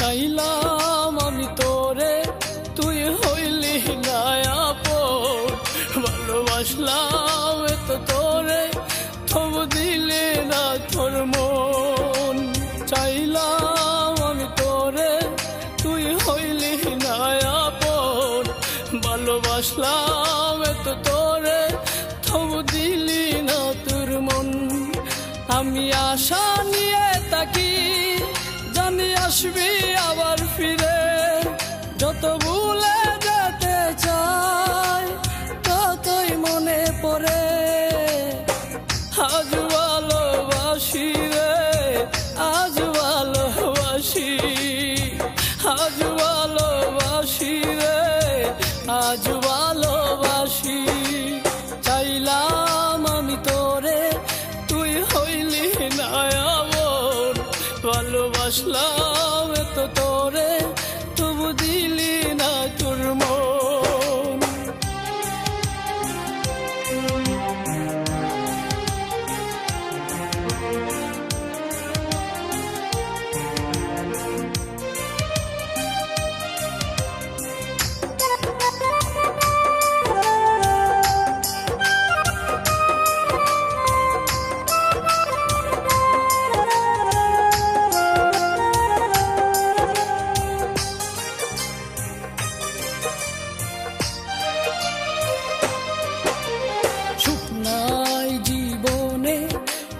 চাইলাম আমি তোরে, তুই হইলি নায়াপন ভালোবাসলাম তো তোরে তবু দিলে না তোর মন। চাইলাম আমি তোরে, তুই হইলি নায়াপন ভালোবাসলাম তো তোরে তবু দিলি না তোর মন। আমি আশা নিয়ে তাকি জানি আসবি আজ ভালোবাসি রে আজ ভালোবাসি আজ তোরে তুই হইলি ভালোবাসলাম তো তোরে।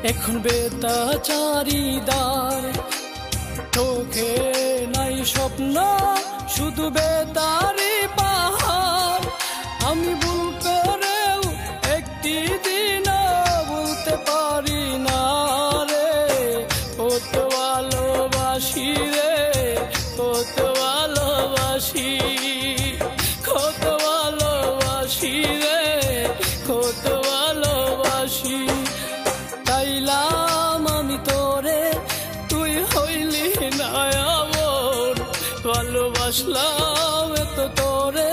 এখন বেতা চারি বেতাচারিদার চোখে নাই স্বপ্ন, শুধু বেতারি পাহাড়। আমি ভুল করেও একটি দিন বলতে পারি না রে। কত ভালোবাসি রে কত ভালোবাসি। ভালোবাসলাম এত তোরে